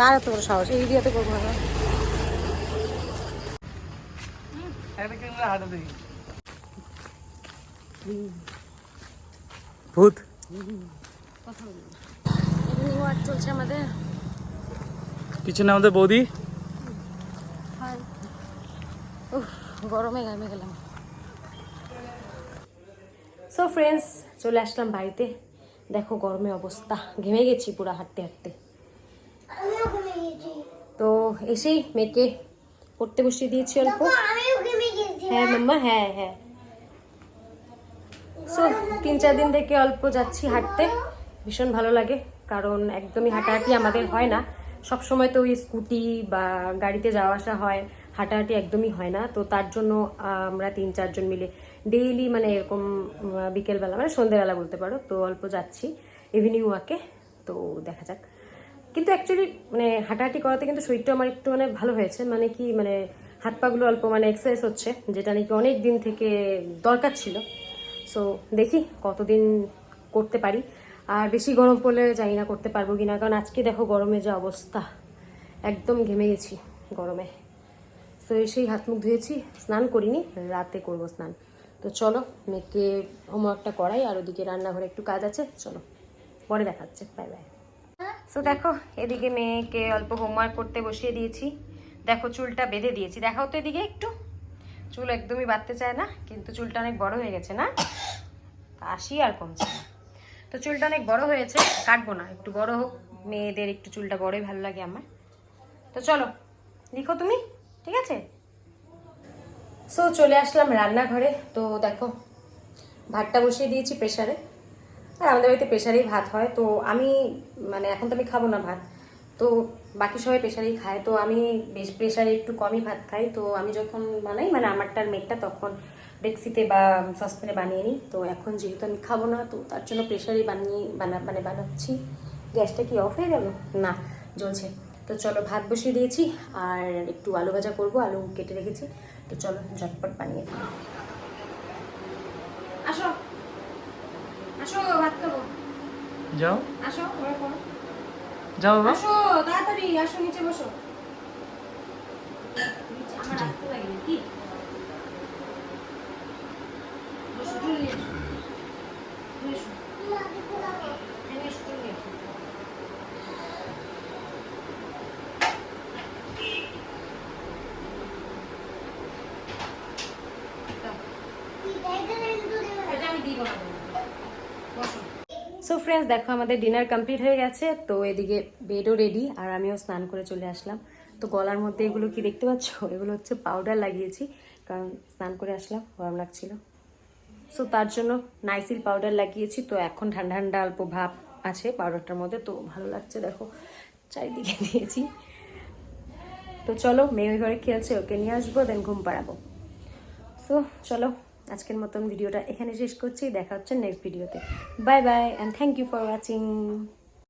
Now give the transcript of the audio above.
কার এত বড় সাহস এই এরিয়াতে করব না। ভূত। চলছে আমাদের। পিছনে আমাদের বৌদি। গরমে ঘামে গেলাম। সো ফ্রেন্ডস চলে আসলাম বাড়িতে। দেখো গরমে অবস্থা। ঘেমে গেছি পুরো হাঁটতে হাঁটতে। তো এসেই মেয়েকে পড়তে বসিয়ে দিয়েছি অল্প। গেছি হ্যাঁ মাম্মা হ্যাঁ হ্যাঁ। সো তিন চার দিন থেকে অল্প যাচ্ছি হাঁটতে। ভীষণ ভালো লাগে কারণ একদমই হাঁটাহাঁটি আমাদের হয় না। সব সময় তো ওই স্কুটি বা গাড়িতে যাওয়া আসা হয় হাঁটাহাঁটি একদমই হয় না। তো তার জন্য আমরা তিন চারজন মিলে ডেইলি মানে এরকম বিকেলবেলা মানে সন্ধ্যেবেলা বলতে পারো তো অল্প যাচ্ছি ইভিনিং ওয়াকে তো দেখা যাক। কিন্তু অ্যাকচুয়ালি মানে হাঁটাহাঁটি করাতে কিন্তু শরীরটা আমার একটু মানে ভালো হয়েছে। মানে কি মানে হাত পাগুলো অল্প মানে এক্সারসাইজ হচ্ছে, যেটা নাকি অনেক দিন থেকে দরকার ছিল। সো দেখি কতদিন করতে পারি। আর বেশি গরম পড়লে জানি না করতে পারব কি না কারণ আজকে দেখো গরমে যে অবস্থা। একদম ঘেমে গেছি গরমে। তো এসেই হাত মুখ ধুয়েছি, স্নান করিনি, রাতে করব স্নান। তো চলো, মেয়েকে হোমওয়ার্কটা করাই, আর ওদিকে রান্নাঘরে একটু কাজ আছে। চলো, পরে দেখাচ্ছে বাই বাই সো দেখো, এদিকে মেয়েকে অল্প হোমওয়ার্ক করতে বসিয়ে দিয়েছি। দেখো, চুলটা বেঁধে দিয়েছি। দেখাও তো এদিকে একটু। চুল একদমই বাঁধতে চায় না, কিন্তু চুলটা অনেক বড় হয়ে গেছে না? কাশি আর কমছে না। তো চুলটা অনেক বড় হয়েছে, কাটবো না। একটু বড় হোক, মেয়েদের একটু চুলটা বড়ই ভালো লাগে আমার। তো চলো, লিখো তুমি, ঠিক আছে? সো চলে আসলাম রান্নাঘরে। তো দেখো, ভাতটা বসিয়ে দিয়েছি প্রেসারে আর আমাদের বাড়িতে প্রেসারেই ভাত হয়, তো আমি মানে এখন তো আমি খাব না ভাত, তো বাকি সবাই প্রেসারেই খায়, তো আমি বেশ প্রেশারে একটু কমই ভাত খাই, তো আমি যখন বানাই মানে আমারটার মেঘটা তখন ডেক্সিতে বা সসপ্যানে বানিয়ে নিই, তো এখন যেহেতু আমি খাব না, তো তার জন্য প্রেসারেই বানিয়ে, বানা মানে বানাচ্ছি। গ্যাসটা কি অফ হয়ে গেল? না, জ্বলছে। তো চলো ভাত বসিয়ে দিয়েছি, আর একটু আলু ভাজা করব, আলু কেটে রেখেছি, তো চলো ঝটপট বানিয়ে আসো। আসো ভাত খাব। যাও। আসো ওরা যাও বাবা। আসো তাড়াতাড়ি আসো নিচে বসো। আমার আসতে লাগে কি বসো চলে নিয়ে এসো নিয়ে এসো হ্যাঁ, নিয়ে এসো, চলে নিয়ে এসো। দাও। এটা আমি দিব না বসো সো ফ্রেন্ডস দেখো, আমাদের ডিনার কমপ্লিট হয়ে গেছে, তো এদিকে বেডও রেডি আর আমিও স্নান করে চলে আসলাম। তো গলার মধ্যে এগুলো কি দেখতে পাচ্ছ? এগুলো হচ্ছে পাউডার লাগিয়েছি, কারণ স্নান করে আসলাম, গরম লাগছিল। সো তার জন্য নাইসিল পাউডার লাগিয়েছি, তো এখন ঠান্ডা ঠান্ডা অল্প ভাব আছে পাউডারটার মধ্যে, তো ভালো লাগছে, দেখো। চারিদিকে দিয়েছি। তো চলো, মেয়ে ঘরে খেলছে, ওকে নিয়ে আসব দেন ঘুম পাড়াবো। সো চলো আজকের মতন ভিডিওটা এখানে শেষ করছি। দেখা হচ্ছে নেক্সট ভিডিওতে bye bye and thank you for watching